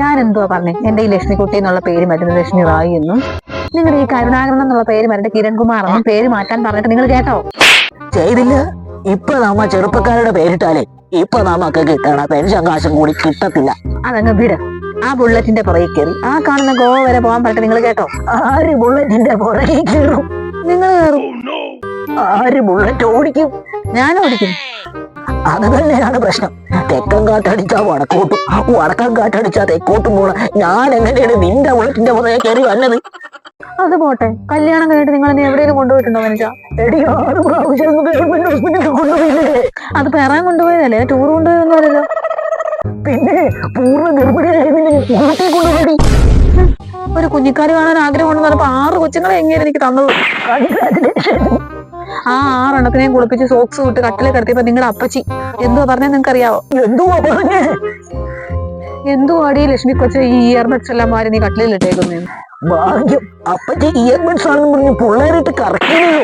ഞാൻ എന്തുവാ പറഞ്ഞേ? എന്റെ ഈ ലക്ഷ്മിക്കുട്ടി എന്നുള്ള പേര് മരുന്ന് ലക്ഷ്മി റായി എന്നും. നിങ്ങളുടെ ഈ കരുണാകരൻ എന്നുള്ള പേര് മരുന്ന് കിരൺകുമാർ എന്നും പേര് മാറ്റാൻ പറഞ്ഞിട്ട് നിങ്ങൾ കേട്ടോ? ചെയ്തില്ല. ഇപ്പൊ നമ്മ ചെറുപ്പക്കാരുടെ പേരിട്ടാലേ ഇപ്പൊ നമുക്ക് കിട്ടണ. പെൻഷൻ കാശും കൂടി കിട്ടത്തില്ല. അതങ്ങ് വിട്. ആ ബുള്ളറ്റിന്റെ പുറകെ കയറി ആ കാണുന്ന ഗോവ വരെ പോകാൻ പറഞ്ഞിട്ട് നിങ്ങൾ കേട്ടോ? ആര് ബുള്ളറ്റിന്റെ പുറകെ കയറും നിങ്ങൾ കയറും ആര് ബുള്ളറ്റ് ഓടിക്കും? ഞാൻ ഓടിക്കും. അത് തന്നെയാണ് പ്രശ്നം. തെക്കൻ കാറ്റടിച്ചാ വടക്കോട്ടും. വടക്കൻ കാറ്റടിച്ചാ തെക്കോട്ടും പോണ. ഞാൻ എങ്ങനെയാണ് നിന്റെ ബുള്ളറ്റിന്റെ പുറകെ കയറി വന്നത്? അത് പോട്ടെ. കല്യാണം കഴിഞ്ഞിട്ട് നിങ്ങൾ എന്നെ എവിടെയെങ്കിലും കൊണ്ടുപോയിട്ടുണ്ടോ മനുഷ്യ? എടി ആറ് പ്രാവശ്യം ഗവൺമെന്റ് ഹോസ്പിറ്റലിൽ കൊണ്ടുപോയില്ലേ? അത് പെറാൻ കൊണ്ടുപോയതല്ലേ? ടൂർ കൊണ്ടുപോയൊന്നുമല്ലല്ലോ പിന്നെ പൂർണ ഗർഭിണിയായിരുന്നില്ലേ ഊട്ടി കൊണ്ടുപോയി. ഒരു കുഞ്ഞിക്കാരി കാണാൻ ആഗ്രഹം ഉണ്ടെന്ന് പറഞ്ഞപ്പോ ആറ് കൊച്ചുങ്ങളെ എങ്ങനെയാണ് എനിക്ക് തന്നത്? ആ ആറെണ്ണത്തിനെയും കുളിപ്പിച്ച് സോക്സ് വിട്ട് കട്ടിലെ കിടത്തിയപ്പോ നിങ്ങളുടെ അപ്പച്ചി. എന്തോ പറഞ്ഞാൽ നിങ്ങൾക്ക് അറിയാവോ എന്തുവാ എന്തോ എന്തുവാടി ലക്ഷ്മി കൊച്ച ഈ ഇയർബഡ്സ് എല്ലാം മാറി നീ കട്ടിലിൽ ഇട്ടേക്കുന്നു? ഭാഗ്യം. അപ്പച്ചി ഇയർബഡ്സ് ആണെന്ന് പറഞ്ഞു പിള്ളേരിട്ട് കറക്കില്ലയോ